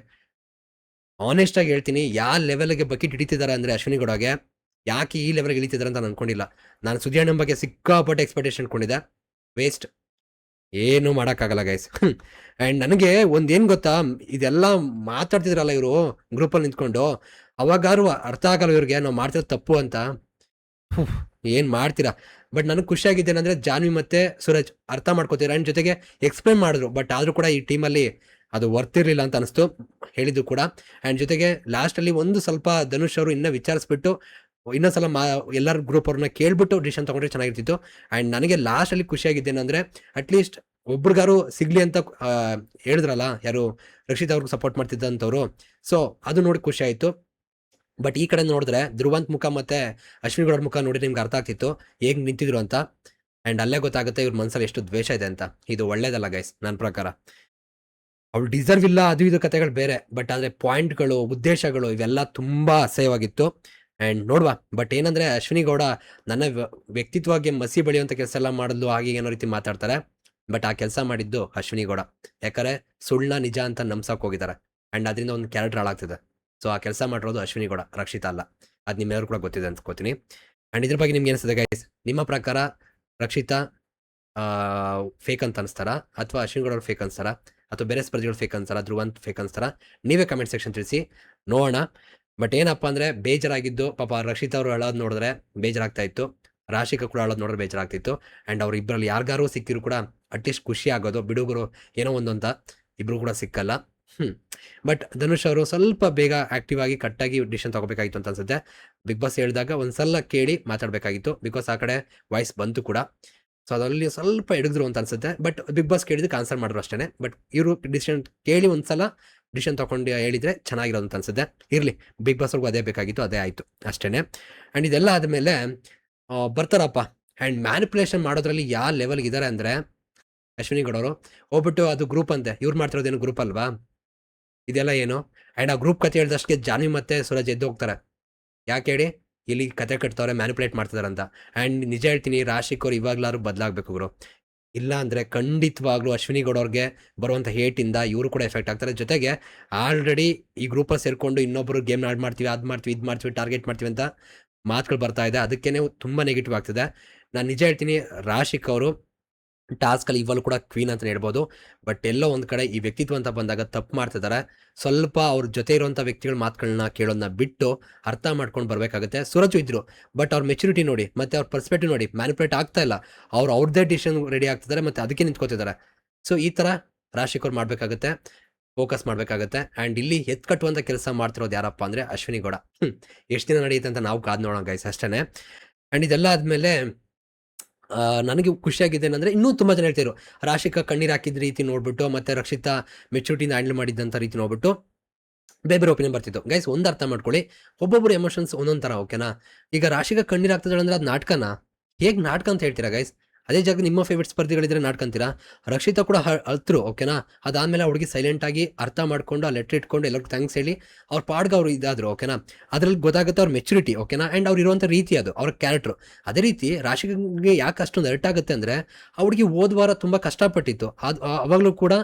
ಆನೆಸ್ಟ್ ಆಗಿ ಹೇಳ್ತೀನಿ ಯಾವ ಲೆವೆಲ್ಗೆ ಬಕೆಟ್ ಹಿಡಿತಿದ್ದಾರೆ ಅಂದರೆ ಅಶ್ವಿನಿ ಗೌಡಗೆ ಯಾಕೆ ಈ ಲೆವೆಲ್ಗೆ ಇಳಿತಿದ್ದಾರೆ ಅಂತ ನಾನು ಅನ್ಕೊಂಡಿಲ್ಲ. ನಾನು ಸುದ್ದಿ ಅಣ್ಣನ ಬಗ್ಗೆ ಸಿಕ್ಕಾಪಟ್ಟೆ ಎಕ್ಸ್ಪೆಕ್ಟೇಷನ್ ಇಟ್ಕೊಂಡಿದ್ದೆ ವೇಸ್ಟ್ ಏನು ಮಾಡೋಕ್ಕಾಗಲ್ಲ ಗೈಸ್ ಆ್ಯಂಡ್ ನನಗೆ ಒಂದೇನು ಗೊತ್ತಾ? ಇದೆಲ್ಲ ಮಾತಾಡ್ತಿದ್ರಲ್ಲ ಇವರು ಗ್ರೂಪಲ್ಲಿ ನಿಂತ್ಕೊಂಡು. ಅವಾಗಾರು ಅರ್ಥ ಆಗಲ್ಲ ಇವ್ರಿಗೆ ನಾವು ಮಾಡ್ತಿರೋ ತಪ್ಪು ಅಂತ. ಏನು ಮಾಡ್ತೀರಾ? ಬಟ್ ನನಗೆ ಖುಷಿಯಾಗಿದ್ದೇನೆಂದರೆ ಜಾನ್ವಿ ಮತ್ತೆ ಸೂರಜ್ ಅರ್ಥ ಮಾಡ್ಕೋತೀರ? ಆ್ಯಂಡ್ ಜೊತೆಗೆ ಎಕ್ಸ್ಪ್ಲೇನ್ ಮಾಡಿದ್ರು. ಬಟ್ ಆದರೂ ಕೂಡ ಈ ಟೀಮಲ್ಲಿ ಅದು ವರ್ತ್ ಇರಲಿಲ್ಲ ಅಂತ ಅನಿಸ್ತು. ಹೇಳಿದ್ದು ಕೂಡ. ಆ್ಯಂಡ್ ಜೊತೆಗೆ ಲಾಸ್ಟಲ್ಲಿ ಒಂದು ಸ್ವಲ್ಪ ಧನುಷ್ ಅವರು ಇನ್ನೂ ವಿಚಾರಿಸ್ಬಿಟ್ಟು ಇನ್ನೊಂದ್ಸಲ ಮಾ ಎಲ್ಲರ ಗ್ರೂಪ್ ಅವ್ರನ್ನ ಕೇಳ್ಬಿಟ್ಟು ಡಿಸಿಷನ್ ತಗೊಂಡ್ರೆ ಚೆನ್ನಾಗಿರ್ತಿತ್ತು. ಆ್ಯಂಡ್ ನನಗೆ ಲಾಸ್ಟಲ್ಲಿ ಖುಷಿಯಾಗಿದ್ದೇನೆಂದರೆ ಅಟ್ಲೀಸ್ಟ್ ಒಬ್ರಿಗಾರು ಸಿಗ್ಲಿ ಅಂತ ಹೇಳಿದ್ರಲ್ಲ, ಯಾರು ರಕ್ಷಿತ್ ಅವ್ರಿಗೆ ಸಪೋರ್ಟ್ ಮಾಡ್ತಿದ್ದಂಥವ್ರು ಸೊ ಅದು ನೋಡಿ ಖುಷಿ ಆಯಿತು. ಬಟ್ ಈ ಕಡೆ ನೋಡಿದ್ರೆ ಧ್ರುವಂತ್ ಮುಖ ಮತ್ತೆ ಅಶ್ವಿನಿ ಗೌಡ ಮುಖ ನೋಡಿ ನಿಮ್ಗೆ ಅರ್ಥ ಆಗ್ತಿತ್ತು. ಹೇಗೆ ನಿಂತಿದ್ರು ಅಂತ. ಆ್ಯಂಡ್ ಅಲ್ಲೇ ಗೊತ್ತಾಗುತ್ತೆ ಇವ್ರ ಮನಸ್ಸಲ್ಲಿ ಎಷ್ಟು ದ್ವೇಷ ಇದೆ ಅಂತ. ಇದು ಒಳ್ಳೇದಲ್ಲ ಗೈಸ್ ನನ್ನ ಪ್ರಕಾರ. ಅವ್ಳು ಡಿಸರ್ವ್ ಇಲ್ಲ, ಅದು ಇದು ಕಥೆಗಳು ಬೇರೆ. ಬಟ್ ಆದರೆ ಪಾಯಿಂಟ್ಗಳು ಉದ್ದೇಶಗಳು ಇವೆಲ್ಲ ತುಂಬ ಅಸಹ್ಯವಾಗಿತ್ತು. ಆ್ಯಂಡ್ ನೋಡುವ ಬಟ್ ಏನಂದರೆ ಅಶ್ವಿನಿ ಗೌಡ ನನ್ನ ವ್ಯ- ವ್ಯಕ್ತಿತ್ವಕ್ಕೆ ಮಸಿ ಬೆಳೆಯುವಂಥ ಕೆಲಸ ಎಲ್ಲ ಮಾಡಲು ಹಾಗೆ ಏನೋ ರೀತಿ ಮಾತಾಡ್ತಾರೆ ಬಟ್ ಆ ಕೆಲಸ ಮಾಡಿದ್ದು ಅಶ್ವಿನಿ ಗೌಡ. ಯಾಕಂದರೆ ಸುಳ್ಳ ನಿಜ ಅಂತ ನಂಬ್ಸಕ್ಕೆ ಹೋಗಿದ್ದಾರೆ ಆ್ಯಂಡ್ ಅದರಿಂದ ಒಂದು ಕ್ಯಾರೆಕ್ಟರ್ ಹಾಳಾಗ್ತಿದೆ. ಸೊ ಆ ಕೆಲಸ ಮಾಡಿರೋದು ಅಶ್ವಿನಿ ಗೌಡ, ರಕ್ಷಿತ ಅಲ್ಲ. ಅದು ನಿಮ್ಮೆಲ್ಲರೂ ಕೂಡ ಗೊತ್ತಿದೆ ಅನ್ಕೋತೀನಿ ಆ್ಯಂಡ್ ಇದ್ರ ಬಗ್ಗೆ ನಿಮ್ಗೆ ಅನಿಸ್ತದೆ ಗೈಸ್ ನಿಮ್ಮ ಪ್ರಕಾರ ರಕ್ಷಿತಾ ಫೇಕ್ ಅಂತ ಅನಿಸ್ತಾರ? ಅಥವಾ ಅಶ್ವಿನಿ ಗೌಡ ಫೇಕ್ ಅನ್ಸ್ತಾರ? ಅಥವಾ ಬೇರೆ ಸ್ಪರ್ಧಿಗಳು ಫೇಕ್ ಅನ್ಸ್ತಾರ? ಧ್ರುವಂತ್ ಫೇಕ್ ಅನ್ಸ್ತಾರ? ನೀವೇ ಕಮೆಂಟ್ ಸೆಕ್ಷನ್ ತಿಳಿಸಿ. ನೋಡೋಣ. ಬಟ್ ಏನಪ್ಪ ಅಂದ್ರೆ ಬೇಜಾರಾಗಿದ್ದು, ಪಾಪ ರಕ್ಷಿತ್ ಅವರು ಹೇಳೋದು ನೋಡಿದ್ರೆ ಬೇಜಾರಾಗ್ತಾ ಇತ್ತು. ರಾಶಿಕ ಕೂಡ ಹೇಳೋದು ನೋಡಿದ್ರೆ ಬೇಜಾರಾಗ್ತಿತ್ತು. ಆ್ಯಂಡ್ ಅವ್ರು ಇಬ್ಬರಲ್ಲಿ ಯಾರಿಗಾರು ಸಿಕ್ಕಿದ್ರು ಕೂಡ ಅಟ್ಲೀಸ್ಟ್ ಖುಷಿ ಆಗೋದು ಬಿಡುಗರು ಏನೋ ಒಂದು ಅಂತ ಇಬ್ರು ಕೂಡ ಸಿಕ್ಕಲ್ಲ. ಹ್ಮ್. ಬಟ್ ಧನುಷ್ ಅವರು ಸ್ವಲ್ಪ ಬೇಗ ಆಕ್ಟಿವ್ ಆಗಿ ಕಟ್ಟಾಗಿ ಡಿಸಿಷನ್ ತಗೋಬೇಕಾಗಿತ್ತು ಅಂತ ಅನ್ಸುತ್ತೆ. ಬಿಗ್ ಬಾಸ್ ಹೇಳಿದಾಗ ಒಂದ್ಸಲ ಕೇಳಿ ಮಾತಾಡಬೇಕಾಗಿತ್ತು. ಬಿಕಾಸ್ ಆ ಕಡೆ ವಾಯ್ಸ್ ಬಂತು ಕೂಡ. ಸೊ ಅದರಲ್ಲಿ ಸ್ವಲ್ಪ ಹಿಡಿದ್ರು ಅಂತ ಅನ್ಸುತ್ತೆ. ಬಟ್ ಬಿಗ್ ಬಾಸ್ ಕೇಳಿದಕ್ಕೆ ಆನ್ಸರ್ ಮಾಡಿದ್ರು ಅಷ್ಟೇ ಬಟ್ ಇವರು ಡಿಸಿಷನ್ ಕೇಳಿ ಒಂದ್ಸಲ ಡಿಸಿಷನ್ ತಗೊಂಡು ಹೇಳಿದ್ರೆ ಚೆನ್ನಾಗಿರೋದು ಅಂತ ಅನ್ಸುತ್ತೆ. ಇರಲಿ ಬಿಗ್ ಬಾಸ್ ಅವ್ರಿಗೂ ಅದೇ ಬೇಕಾಗಿತ್ತು, ಅದೇ ಆಯಿತು ಅಷ್ಟೇ ಆ್ಯಂಡ್ ಇದೆಲ್ಲ ಆದಮೇಲೆ ಬರ್ತಾರಪ್ಪ. ಆ್ಯಂಡ್ ಮ್ಯಾನಿಪುಲೇಷನ್ ಮಾಡೋದ್ರಲ್ಲಿ ಯಾವ ಲೆವೆಲ್ಗೆ ಇದ್ದಾರೆ ಅಂದರೆ, ಅಶ್ವಿನಿ ಗೌಡವರು, ಹೋಗ್ಬಿಟ್ಟು ಅದು ಗ್ರೂಪ್ ಅಂತೆ. ಇವ್ರು ಮಾಡ್ತಿರೋದೇನು ಗ್ರೂಪ್ ಅಲ್ವಾ? ಇದೆಲ್ಲ ಏನು? ಆ್ಯಂಡ್ ಆ ಗ್ರೂಪ್ ಕತೆ ಹೇಳಿದಷ್ಟಕ್ಕೆ ಜಾನ್ವಿ ಮತ್ತೆ ಸೂರಜ್ ಎದ್ದು ಹೋಗ್ತಾರೆ. ಯಾಕೆ ಹೇಳಿ? ಇಲ್ಲಿ ಕತೆ ಕಟ್ತವ್ರೆ ಮ್ಯಾನಿಪುಲೇಟ್ ಮಾಡ್ತಿದಾರೆ ಅಂತ. ಆ್ಯಂಡ್ ನಿಜ ಹೇಳ್ತೀನಿ, ರಾಶಿಕ್ ಅವ್ರು ಇವಾಗ್ಲಾರು ಬದಲಾಗಬೇಕು ಗುರು. ಇಲ್ಲ ಅಂದರೆ ಖಂಡಿತವಾಗ್ಲೂ ಅಶ್ವಿನಿ ಗೌಡ ಅವ್ರಿಗೆ ಬರುವಂಥ ಹೇಟಿಂದ ಇವರು ಕೂಡ ಎಫೆಕ್ಟ್ ಆಗ್ತಾರೆ. ಜೊತೆಗೆ ಆಲ್ರೆಡಿ ಈ ಗ್ರೂಪಲ್ಲಿ ಸೇರಿಕೊಂಡು ಇನ್ನೊಬ್ಬರು ಗೇಮ್ ಆಡ್ ಮಾಡ್ತೀವಿ, ಅದು ಮಾಡ್ತೀವಿ, ಇದು ಮಾಡ್ತೀವಿ ಟಾರ್ಗೆಟ್ ಮಾಡ್ತೀವಿ ಅಂತ ಮಾತುಗಳು ಬರ್ತಾ ಇದೆ. ಅದಕ್ಕೇ ತುಂಬ ನೆಗೆಟಿವ್ ಆಗ್ತಿದೆ. ನಾನು ನಿಜ ಹೇಳ್ತೀನಿ, ರಾಶಿಕ್ ಅವರು ಟಾಸ್ಕಲ್ಲಿ ಇವಾಗಲೂ ಕೂಡ ಕ್ವೀನ್ ಅಂತ ಹೇಳ್ಬೋದು. ಬಟ್ ಎಲ್ಲೋ ಒಂದು ಕಡೆ ಈ ವ್ಯಕ್ತಿತ್ವ ಅಂತ ಬಂದಾಗ ತಪ್ಪು ಮಾಡ್ತಿದ್ದಾರೆ ಸ್ವಲ್ಪ ಅವ್ರ ಜೊತೆ ಇರುವಂಥ ವ್ಯಕ್ತಿಗಳ ಮಾತುಗಳನ್ನ ಕೇಳೋದನ್ನ ಬಿಟ್ಟು ಅರ್ಥ ಮಾಡ್ಕೊಂಡು ಬರಬೇಕಾಗುತ್ತೆ. ಸುರಜು ಇದ್ರು, ಬಟ್ ಅವ್ರ ಮೆಚುರಿಟಿ ನೋಡಿ, ಮತ್ತೆ ಅವ್ರ ಪರ್ಸ್ಪೆಕ್ಟಿವ್ ನೋಡಿ ಮ್ಯಾನಿಪುಲೇಟ್ ಆಗ್ತಾ ಇಲ್ಲ. ಅವ್ರು ಅವ್ರದ್ದೇ ಡಿಸಿಷನ್ ರೆಡಿ ಆಗ್ತಿದ್ದಾರೆ ಮತ್ತೆ ಅದಕ್ಕೆ ನಿಂತ್ಕೋತಿದ್ದಾರೆ ಸೊ ಈ ಥರ ರಾಶಿಕೋರ್ ಮಾಡಬೇಕಾಗುತ್ತೆ ಫೋಕಸ್ ಮಾಡಬೇಕಾಗುತ್ತೆ. ಆ್ಯಂಡ್ ಇಲ್ಲಿ ಎತ್ ಕಟ್ಟುವಂಥ ಕೆಲಸ ಮಾಡ್ತಿರೋದು ಯಾರಪ್ಪ ಅಂದರೆ ಅಶ್ವಿನಿ ಗೌಡ. ಎಷ್ಟು ದಿನ ನಡೆಯುತ್ತೆ ಅಂತ ನಾವು ಕಾದು ನೋಡೋಣ ಗೈಸ್ ಅಷ್ಟೇ ಆ್ಯಂಡ್ ಇದೆಲ್ಲ ಆದಮೇಲೆ ನನಗೆ ಖುಷಿಯಾಗಿದೆ ಏನಂದರೆ ಇನ್ನೂ ತುಂಬ ಜನ ಹೇಳ್ತಿದ್ರು ರಾಶಿಕಾ ಕಣ್ಣೀರು ಹಾಕಿದ ರೀತಿ ನೋಡ್ಬಿಟ್ಟು ಮತ್ತೆ ರಕ್ಷಿತಾ ಮೆಚುರಿಟಿನ ಹ್ಯಾಂಡಲ್ ಮಾಡಿದ್ದಂಥ ರೀತಿ ನೋಡ್ಬಿಟ್ಟು ಬೇರೆ ಒಪಿನಿಯನ್ ಬರ್ತಿತ್ತು ಗೈಸ್ ಒಂದು ಅರ್ಥ ಮಾಡ್ಕೊಳ್ಳಿ ಒಬ್ಬೊಬ್ಬರು ಎಮೋಷನ್ಸ್ ಒಂದೊಂದು ಥರ ಓಕೆನಾ ಈಗ ರಾಶಿಕಾ ಕಣ್ಣೀರು ಹಾಕ್ತಿದ್ದಾಳೆ ಅಂದ್ರೆ ಅದು ನಾಟಕನಾ? ಹೇಗೆ ನಾಟಕ ಅಂತ ಹೇಳ್ತೀರಾ ಗೈಸ್ ಅದೇ ಜಾಗ ನಿಮ್ಮ ಫೇವ್ರೇಟ್ ಸ್ಪರ್ಧಿಗಳಿದ್ರೆ ನಾಡ್ಕೊಂತೀರಾ? ರಕ್ಷಿತಾ ಕೂಡ ಅಳ್ತರು ಓಕೆನಾ ಅದಾದ್ಮೇಲೆ ಹುಡುಗಿ ಸೈಲೆಂಟ್ ಆಗಿ ಅರ್ಥ ಮಾಡ್ಕೊಂಡು, ಆ ಲೆಟ್ರ್ ಇಟ್ಕೊಂಡು ಎಲ್ಲರಿಗೂ ಥ್ಯಾಂಕ್ಸ್ ಹೇಳಿ, ಅವ್ರ ಪಾಡ್ಗೆ ಅವ್ರು ಇದಾದ್ರು ಓಕೆನಾ ಅದ್ರಲ್ಲಿ ಗೊತ್ತಾಗುತ್ತೆ ಅವ್ರ ಮೆಚುರಿಟಿ ಓಕೆನಾ ಆ್ಯಂಡ್ ಅವ್ರು ಇರುವಂಥ ರೀತಿ ಅದು, ಅವ್ರ ಕ್ಯಾರೆಕ್ಟ್ರು ಅದೇ ರೀತಿ ರಾಶಿಗೆ ಯಾಕೆ ಅಷ್ಟೊಂದು ಅರ್ಟ್ ಆಗುತ್ತೆ ಅಂದರೆ, ಆ ಹುಡುಗಿ ಹೋದ ವಾರ ತುಂಬ ಕಷ್ಟಪಟ್ಟಿತ್ತು. ಅದು ಅವಾಗಲೂ ಕೂಡ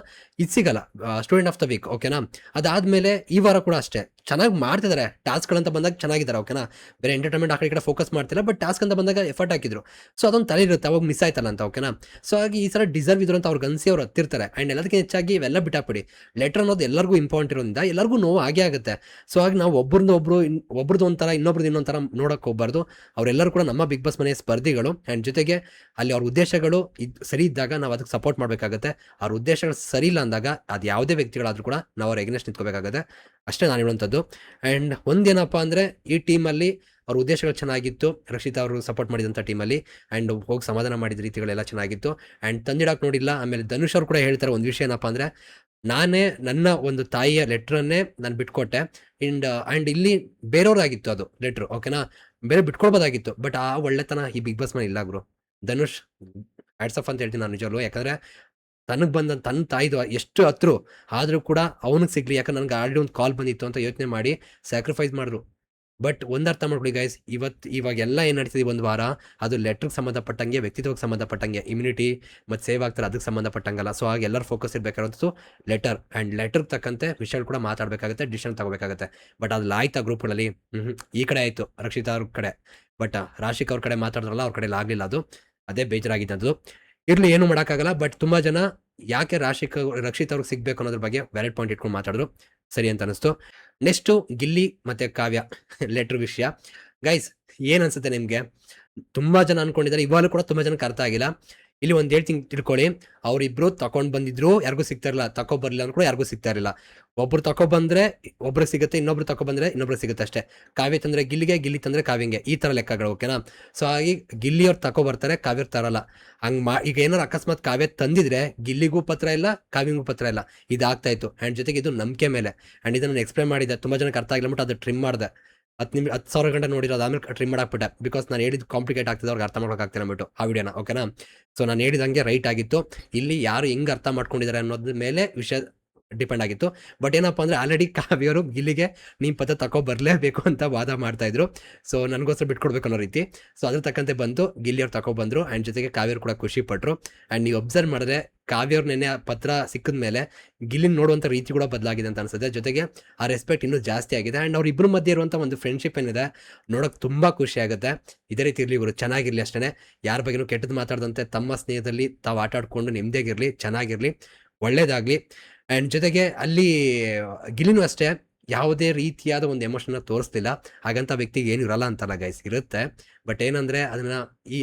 ಇದು ಸಿಗಲ್ಲ ಸ್ಟೂಡೆಂಟ್ ಆಫ್ ದ ವೀಕ್ ಓಕೆನಾ ಅದಾದಮೇಲೆ ಈ ವಾರ ಕೂಡ ಅಷ್ಟೇ. ಚೆನ್ನಾಗಿ ಮಾಡ್ತಿದ್ದಾರೆ ಟಾಸ್ಕ್ಗಳಂತ ಬಂದಾಗ ಚೆನ್ನಾಗಿದ್ದಾರೆ ಓಕೆನಾ ಬೇರೆ ಎಂಟರ್ಟೈನ್ಮೆಂಟ್ ಆ ಕಡೆ ಕಡೆ ಫೋಕಸ್ ಮಾಡ್ತಿಲ್ಲ ಬಟ್ ಟಾಸ್ಕ್ ಅಂತ ಬಂದಾಗ ಎಫರ್ಟ್ ಹಾಕಿದ್ರು. ಸೊ ಅದೊಂದು ತಲೆ ಇರುತ್ತೆ, ಅವಾಗ ಮಿಸ್ ಆಯ್ತಲ್ಲ ಅಂತ ಓಕೆನಾ ಸೊ ಹಾಗೆ ಈ ಸಲ ಡಿಸರ್ವ್ ಇದ್ರು ಅಂತ ಅವ್ರು ಗನ್ಸಿ ಅವ್ರು ಹತ್ತಿರ್ತಾರೆ. ಆ್ಯಂಡ್ ಎಲ್ಲದಕ್ಕಿಂತ ಹೆಚ್ಚಾಗಿ ಇವೆಲ್ಲ ಬಿಟ್ಟಾಕ್ಬಿಡಿ. ಲೆಟರ್ ಅನ್ನೋದು ಎಲ್ಲರಿಗೂ ಇಂಪಾರ್ಟೆಂಟ್ ಇರೋದ್ರಿಂದ ಎಲ್ಲರಿಗೂ ನೋವು ಆಗೇ ಆಗುತ್ತೆ. ಸೊ ಹಾಗೆ ನಾವು ಒಬ್ಬರಿಂದ ಒಬ್ಬರು ಒಬ್ರದ್ದು ಒಂಥರ, ಇನ್ನೊಬ್ರದ್ದು ಇನ್ನೊಂಥರ ನೋಡೋಕೆ ಹೋಗ್ಬಾರ್ದು. ಅವರೆಲ್ಲರೂ ಕೂಡ ನಮ್ಮ ಬಿಗ್ ಬಾಸ್ ಮನೆಯ ಸ್ಪರ್ಧಿಗಳು. ಆ್ಯಂಡ್ ಜೊತೆಗೆ ಅಲ್ಲಿ ಅವ್ರ ಉದ್ದೇಶಗಳು ಇದು, ಸರಿ ಇದ್ದಾಗ ನಾವು ಅದಕ್ಕೆ ಸಪೋರ್ಟ್ ಮಾಡಬೇಕಾಗುತ್ತೆ. ಅವ್ರ ಉದ್ದೇಶಗಳು ಸರಿ ಇಲ್ಲ ಅಂದಾಗ ಅದು ಯಾವುದೇ ವ್ಯಕ್ತಿಗಳಾದರೂ ಕೂಡ ನಾವು ಅವ್ರ ಎಗ್ನೆಸ್ಟ್ ನಿಂತ್ಕೋಬೇಕಾಗುತ್ತೆ. ಅಷ್ಟೇ ನಾನು ಹೇಳುವಂಥದ್ದು ಆ್ಯಂಡ್ ಒಂದೇನಪ್ಪ ಅಂದರೆ ಈ ಟೀಮಲ್ಲಿ ಅವ್ರ ಉದ್ದೇಶಗಳು ಚೆನ್ನಾಗಿತ್ತು. ರಕ್ಷಿತಾ ಅವರು ಸಪೋರ್ಟ್ ಮಾಡಿದಂಥ ಟೀಮಲ್ಲಿ ಆ್ಯಂಡ್ ಹೋಗಿ ಸಮಾಧಾನ ಮಾಡಿದ ರೀತಿಗಳೆಲ್ಲ ಚೆನ್ನಾಗಿತ್ತು. ಆ್ಯಂಡ್ ತಂದಿಡಕ್ಕೆ ನೋಡಿಲ್ಲ. ಆಮೇಲೆ ಧನುಷ್ ಅವ್ರು ಕೂಡ ಹೇಳ್ತಾರೆ ಒಂದು ವಿಷಯ ಏನಪ್ಪ ಅಂದರೆ, ನಾನೇ ನನ್ನ ಒಂದು ತಾಯಿಯ ಲೆಟ್ರನ್ನೇ ನಾನು ಬಿಟ್ಕೊಟ್ಟೆ. ಆ್ಯಂಡ್ ಆ್ಯಂಡ್ ಇಲ್ಲಿ ಬೇರೆಯವ್ರಾಗಿತ್ತು ಅದು ಲೆಟ್ರು ಓಕೆನಾ ಬೇರೆ ಬಿಟ್ಕೊಳ್ಬೋದಾಗಿತ್ತು ಬಟ್ ಆ ಒಳ್ಳೆತನ ಈ ಬಿಗ್ ಬಾಸ್ ಮನೆ ಇಲ್ಲ ಗುರು. ಧನುಷ್ ಆಫ್ ಅಂತ ಹೇಳ್ತೀನಿ ನಾನು ನಿಜವಲ್ಲೂ ಯಾಕಂದರೆ ತನಗೆ ಬಂದ ತನ್ನ ತಾಯಿದು ಎಷ್ಟು ಹತ್ರ, ಆದರೂ ಕೂಡ ಅವನಿಗೆ ಸಿಗ್ಲಿ, ಯಾಕಂದ್ರೆ ನನಗೆ ಆಲ್ರೆಡಿ ಒಂದು ಕಾಲ್ ಬಂದಿತ್ತು ಅಂತ ಯೋಚನೆ ಮಾಡಿ ಸ್ಯಾಕ್ರಿಫೈಸ್ ಮಾಡಿದ್ರು. ಬಟ್ ಒಂದು ಅರ್ಥ ಮಾಡ್ಕೊಳ್ಳಿ ಗೈಸ್ ಇವತ್ತು ಇವಾಗೆಲ್ಲ ಏನು ನಡೀತಿದೆ ಒಂದು ವಾರ, ಅದು ಲೆಟ್ರಿಗೆ ಸಂಬಂಧಪಟ್ಟಂಗೆ, ವ್ಯಕ್ತಿತ್ವಕ್ಕೆ ಸಂಬಂಧಪಟ್ಟಂಗೆ ಇಮ್ಯುನಿಟಿ ಮತ್ತು ಸೇವ್ ಆಗ್ತಾರೆ ಅದಕ್ಕೆ ಸಂಬಂಧಪಟ್ಟಂಗಲ್ಲ. ಸೊ ಹಾಗೆ ಎಲ್ಲರೂ ಫೋಕಸ್ ಇರಬೇಕಾದಂಥದ್ದು ಲೆಟರ್ ಆ್ಯಂಡ್ ಲೆಟರ್ಗೆ ತಕ್ಕಂತೆ ವಿಷಯಗಳು ಕೂಡ ಮಾತಾಡಬೇಕಾಗುತ್ತೆ ಡಿಸಿಷನ್ ತಗೋಬೇಕಾಗುತ್ತೆ. ಬಟ್ ಅದು ಆಯ್ತಾ ಗ್ರೂಪ್ಗಳಲ್ಲಿ ಈ ಕಡೆ ಆಯಿತು, ರಕ್ಷಿತಾ ಅವ್ರ ಕಡೆ. ಬಟ್ ರಾಶಿಕ್ ಅವ್ರ ಕಡೆ ಮಾತಾಡಿದ್ರಲ್ಲ, ಅವ್ರ ಕಡೆಯಲ್ಲಿ ಆಗಲಿಲ್ಲ ಅದು. ಅದೇ ಬೇಜಾರಾಗಿದ್ದು ಇರಲಿ, ಏನು ಮಾಡೋಕ್ಕಾಗಲ್ಲ ಬಟ್ ತುಂಬ ಜನ ಯಾಕೆ ರಾಶಿಕ್ ರಕ್ಷಿತ್ ಅವ್ರಿಗೆ ಸಿಗಬೇಕು ಅನ್ನೋದ್ರ ಬಗ್ಗೆ ವ್ಯಾಲಿಡ್ ಪಾಯಿಂಟ್ ಇಟ್ಕೊಂಡು ಮಾತಾಡಿದ್ರು. ಸರಿ ಅಂತ ಅನಿಸ್ತು. ನೆಕ್ಸ್ಟು ಗಿಲ್ಲಿ ಮತ್ತು ಕಾವ್ಯ ಲೆಟ್ರ್ ವಿಷಯ. ಗೈಸ್ ಏನು ಅನ್ಸುತ್ತೆ ನಿಮಗೆ? ತುಂಬ ಜನ ಅನ್ಕೊಂಡಿದ್ದಾರೆ. ಇವಾಗಲೂ ಕೂಡ ತುಂಬ ಜನಕ್ಕೆ ಅರ್ಥ ಆಗಿಲ್ಲ. ಇಲ್ಲಿ ಒಂದು ಹೇಳ್ತೀನಿ ತಿಳ್ಕೊಳ್ಳಿ. ಅವರಿಬ್ರು ತಗೊಂಡು ಬಂದಿದ್ರು, ಯಾರಿಗೂ ಸಿಗ್ತಾ ಇರಲಿಲ್ಲ. ತಗೊ ಬರ್ಲಿಲ್ಲ ಅಂದ್ರೂ ಯಾರಿಗೂ ಸಿಗ್ತಾ ಇರಲಿಲ್ಲ. ಒಬ್ರು ತಗೊ ಬಂದ್ರೆ ಒಬ್ರು ಸಿಗುತ್ತೆ, ಇನ್ನೊಬ್ರು ತಗೊ ಬಂದ್ರೆ ಇನ್ನೊಬ್ರು ಸಿಗುತ್ತೆ ಅಷ್ಟೇ. ಕಾವ್ಯ ತಂದ್ರೆ ಗಿಲ್ಲಿಗೆ, ಗಿಲ್ಲಿ ತಂದ್ರೆ ಕಾವ್ಯಂಗೆ. ಈ ಥರ ಲೆಕ್ಕಗಳು ಓಕೆನಾ ಸೊ ಹಾಗೆ ಗಿಲ್ಲಿಯವ್ರು ತಗೊ ಬರ್ತಾರೆ, ಕಾವ್ಯ ತರಲ್ಲ. ಹಂಗೆ ಮಾ, ಈಗ ಏನಾರು ಅಕಸ್ಮಾತ್ ಕಾವ್ಯ ತಂದಿದ್ರೆ ಗಿಲ್ಲಿಗೂ ಪತ್ರ ಇಲ್ಲ, ಕಾವ್ಯಂಗೂ ಪತ್ರ ಇಲ್ಲ. ಇದಾಗ್ತಾ ಇತ್ತು. ಆ್ಯಂಡ್ ಜೊತೆಗೆ ಇದು ನಂಬಿಕೆ ಮೇಲೆ. ಆ್ಯಂಡ್ ಇದನ್ನು ಎಕ್ಸ್ಪ್ಲೇನ್ ಮಾಡಿದೆ. ತುಂಬ ಜನಕ್ಕೆ ಅರ್ಥ ಆಗಿಲ್ಲ ಬಿಟ್ಟು ಅದು ಟ್ರಿಮ್ ಮಾಡಿದೆ. ಹತ್ತು ನಿಮಿಷ, ಹತ್ತು ಸಾವಿರ ಗಂಟೆ ನೋಡಿರೋದು, ಆಮೇಲೆ ಟ್ರಿಮ್ ಮಾಡಾಕ್ಬಿಟ್ಟೆ. ಬಿಕಾಸ್ ನಾನು ಹೇಳಿದ್ದು ಕಾಂಪ್ಲಿಕೇಟ್ ಆಗ್ತಿದೆ, ಅವ್ರಿಗೆ ಅರ್ಥ ಮಾಡೋಕ್ಕಾಗ್ತಿಲ್ಲ ಅಂದ್ಬಿಟ್ಟು ಆ ವಿಡಿಯೋನ ಓಕೆನಾ ಸೊ ನಾನು ಹೇಳಿದಂಗೆ ರೈಟ್ ಆಗಿತ್ತು. ಇಲ್ಲಿ ಯಾರು ಹೆಂಗೆ ಅರ್ಥ ಮಾಡ್ಕೊಂಡಿದ್ದಾರೆ ಅನ್ನೋದ್ರ ಮೇಲೆ ವಿಷಯ ಡಿಪೆಂಡ್ ಆಗಿತ್ತು. ಬಟ್ ಏನಪ್ಪ ಅಂದರೆ ಆಲ್ರೆಡಿ ಕಾವ್ಯವರು ಗಿಲ್ಲಿಗೆ ನಿಮ್ಮ ಪದ ತಗೋ ಬರಲೇಬೇಕು ಅಂತ ವಾದ ಮಾಡ್ತಾ ಇದ್ರು. ಸೊ ನನಗೋಸ್ಕರ ಬಿಟ್ಕೊಡ್ಬೇಕು ಅನ್ನೋ ರೀತಿ. ಸೊ ಅದ್ರ ತಕ್ಕಂತೆ ಬಂದು ಗಿಲ್ಲಿಯವ್ರು ತಗೊಬಂದರು ಆ್ಯಂಡ್ ಜೊತೆಗೆ ಕಾವ್ಯರು ಕೂಡ ಖುಷಿ ಪಟ್ಟರು ಆ್ಯಂಡ್ ನೀವು ಅಬ್ಸರ್ವ್ ಮಾಡಿದ್ರೆ ಕಾವ್ಯವ್ರ ನೆನೆ ಪತ್ರ ಸಿಕ್ಕಿದ ಮೇಲೆ ಗಿಲ್ಲಿನ ನೋಡುವಂಥ ರೀತಿ ಕೂಡ ಬದಲಾಗಿದೆ ಅಂತ ಅನ್ಸುತ್ತೆ. ಜೊತೆಗೆ ಆ ರೆಸ್ಪೆಕ್ಟ್ ಇನ್ನೂ ಜಾಸ್ತಿ ಆಗಿದೆ. ಆ್ಯಂಡ್ ಅವ್ರ ಇಬ್ಬರ ಮಧ್ಯೆ ಇರುವಂಥ ಒಂದು ಫ್ರೆಂಡ್ಶಿಪ್ ಏನಿದೆ, ನೋಡೋಕೆ ತುಂಬ ಖುಷಿ ಆಗುತ್ತೆ. ಇದೇ ರೀತಿ ಇರಲಿ, ಇವರು ಚೆನ್ನಾಗಿರಲಿ ಅಷ್ಟೇ ಯಾರ ಬಗ್ಗೆನೂ ಕೆಟ್ಟದ್ದು ಮಾತಾಡದಂತೆ ತಮ್ಮ ಸ್ನೇಹದಲ್ಲಿ ತಾವು ಆಟ ಆಡ್ಕೊಂಡು ನೆಮ್ಮದಿಯಾಗಿರಲಿ ಚೆನ್ನಾಗಿರಲಿ, ಒಳ್ಳೇದಾಗಲಿ. ಆ್ಯಂಡ್ ಜೊತೆಗೆ ಅಲ್ಲಿ ಗಿಲಿನೂ ಅಷ್ಟೇ, ಯಾವುದೇ ರೀತಿಯಾದ ಒಂದು ಎಮೋಷನ್ನ ತೋರಿಸ್ತಿಲ್ಲ. ಹಾಗಂತ ವ್ಯಕ್ತಿಗೆ ಏನು ಇರಲ್ಲ ಅಂತಲ್ಲ ಗೈಸ್ ಇರುತ್ತೆ. ಬಟ್ ಏನಂದರೆ ಅದನ್ನು ಈ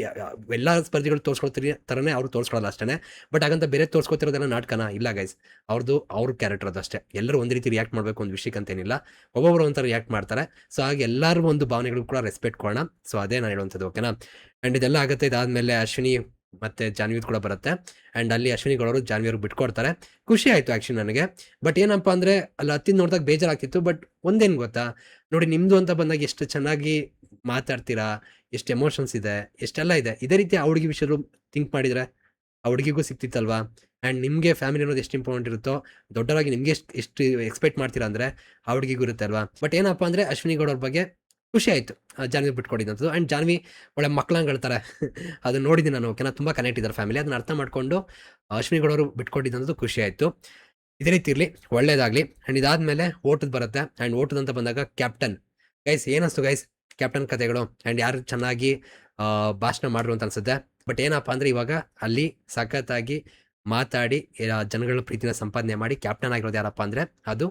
ಎಲ್ಲ ಸ್ಪರ್ಧಿಗಳು ತೋರಿಸ್ಕೊಳ್ತೀರಿ ಥರನೇ ಅವ್ರು ತೋರಿಸ್ಕೊಳ್ಳಲ್ಲ ಅಷ್ಟೇ ಬಟ್ ಹಾಗಂತ ಬೇರೆ ತೋರಿಸ್ಕೊತಿರೋದೆಲ್ಲ ನಾಟಕನ? ಇಲ್ಲ ಗೈಸ್ ಅವ್ರದ್ದು ಅವ್ರ ಕ್ಯಾರೆಕ್ಟರ್ ಅದು ಅಷ್ಟೇ. ಎಲ್ಲರೂ ಒಂದು ರೀತಿ ರಿಯಾಕ್ಟ್ ಮಾಡಬೇಕು ಒಂದು ವಿಷಯಕ್ಕೆ ಅಂತೇನಿಲ್ಲ. ಒಬ್ಬೊಬ್ಬರು ಒಂಥರ ರಿಯಾಕ್ಟ್ ಮಾಡ್ತಾರೆ. ಸೊ ಹಾಗೆ ಎಲ್ಲರೂ ಒಂದು ಭಾವನೆಗಳು ಕೂಡ ರೆಸ್ಪೆಕ್ಟ್ ಕೊಡೋಣ. ಸೊ ಅದೇ ನಾನು ಹೇಳುವಂಥದ್ದು ಓಕೆನಾ ಆ್ಯಂಡ್ ಇದೆಲ್ಲ ಆಗುತ್ತೆ, ಇದಾದಮೇಲೆ ಅಶ್ವಿನಿ ಮತ್ತು ಜಾನ್ವಿದ್ ಕೂಡ ಬರುತ್ತೆ. ಅಂಡ್ ಅಲ್ಲಿ ಅಶ್ವಿನಿ ಗೌಡರು ಜಾನ್ವಿಯವ್ರಿಗೆ ಬಿಟ್ಕೊಡ್ತಾರೆ. ಖುಷಿ ಆಯಿತು ಆ್ಯಕ್ಚುಲಿ ನನಗೆ. ಬಟ್ ಏನಪ್ಪ ಅಂದರೆ ಅಲ್ಲಿ ಹತ್ತಿದ್ದು ನೋಡಿದಾಗ ಬೇಜಾರಾಗ್ತಿತ್ತು. ಬಟ್ ಒಂದೇನು ಗೊತ್ತಾ? ನೋಡಿ ನಿಮ್ಮದು ಅಂತ ಬಂದಾಗ ಎಷ್ಟು ಚೆನ್ನಾಗಿ ಮಾತಾಡ್ತೀರಾ? ಎಷ್ಟು ಎಮೋಷನ್ಸ್ ಇದೆ? ಎಷ್ಟೆಲ್ಲ ಇದೆ? ಇದೇ ರೀತಿ ಆ ಹುಡುಗಿ ವಿಷಯ ಥಿಂಕ್ ಮಾಡಿದರೆ ಆ ಹುಡುಗಿಗೂ ಸಿಕ್ತಿತ್ತಲ್ವಾ ಆ್ಯಂಡ್ ನಿಮಗೆ ಫ್ಯಾಮಿಲಿ ಅನ್ನೋದು ಎಷ್ಟು ಇಂಪಾರ್ಟೆಂಟ್ ಇರುತ್ತೋ, ದೊಡ್ಡವರಾಗಿ ನಿಮಗೆ ಎಷ್ಟು ಎಷ್ಟು ಎಕ್ಸ್ಪೆಕ್ಟ್ ಮಾಡ್ತೀರಾ ಅಂದರೆ ಆ ಹುಡುಗಿಗೂ ಇರುತ್ತೆ ಅಲ್ವಾ? ಬಟ್ ಏನಪ್ಪ ಅಂದರೆ ಅಶ್ವಿನಿ ಗೌಡ ಅವ್ರ ಬಗ್ಗೆ ಖುಷಿ ಆಯಿತು ಜಾನ್ವಿ ಬಿಟ್ಕೊಟ್ಟಿದ್ದಂಥದ್ದು ಆ್ಯಂಡ್ ಜಾನ್ವಿ ಒಳ್ಳೆ ಮಕ್ಕಳು ಹೇಳ್ತಾರೆ. ಅದನ್ನ ನೋಡಿದ್ದೀನಿ ನಾನು, ಓಕೆನಾ? ತುಂಬ ಕನೆಕ್ಟ್ ಇದ್ದಾರೆ ಫ್ಯಾಮಿಲಿ ಅದನ್ನ ಅರ್ಥ ಮಾಡಿಕೊಂಡು ಅಶ್ವಿನಿಗಳವರು ಬಿಟ್ಕೊಟ್ಟಿದ್ದಂಥದ್ದು ಖುಷಿ ಆಯಿತು. ಇದೇ ರೀತಿ ಇರಲಿ, ಒಳ್ಳೇದಾಗಲಿ. ಆ್ಯಂಡ್ ಇದಾದಮೇಲೆ ಓಟದ್ ಬರುತ್ತೆ. ಆ್ಯಂಡ್ ಓಟದ್ ಅಂತ ಬಂದಾಗ ಕ್ಯಾಪ್ಟನ್ ಗೈಸ್ ಏನಿಸ್ತು ಗೈಸ್ ಕ್ಯಾಪ್ಟನ್ ಕತೆಗಳು. ಆ್ಯಂಡ್ ಯಾರು ಚೆನ್ನಾಗಿ ಭಾಷಣ ಮಾಡ್ರು ಅಂತ ಅನ್ಸುತ್ತೆ. ಬಟ್ ಏನಪ್ಪ ಅಂದರೆ ಇವಾಗ ಅಲ್ಲಿ ಸಖತ್ತಾಗಿ ಮಾತಾಡಿ ಜನಗಳ ಪ್ರೀತಿನ ಸಂಪಾದನೆ ಮಾಡಿ ಕ್ಯಾಪ್ಟನ್ ಆಗಿರೋದು ಯಾರಪ್ಪ ಅಂದರೆ ಅದು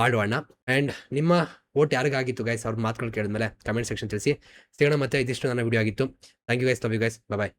ಮಾಡುವಣ್ಣ ಆ್ಯಂಡ್ ನಿಮ್ಮ ಓಟ್ ಯಾರಿಗಾಗಿತ್ತು ಗೈಸ್ ಅವ್ರ ಮಾತುಗಳು ಕೇಳಿದ್ಮೇಲೆ ಕಮೆಂಟ್ ಸೆಕ್ಷನ್ ತಿಳಿಸಿ. ಸಿಗೋಣ ಮತ್ತೆ ಇದಿಷ್ಟು ನನ್ನ ವಿಡಿಯೋ ಆಗಿತ್ತು. Thank you guys love you guys bye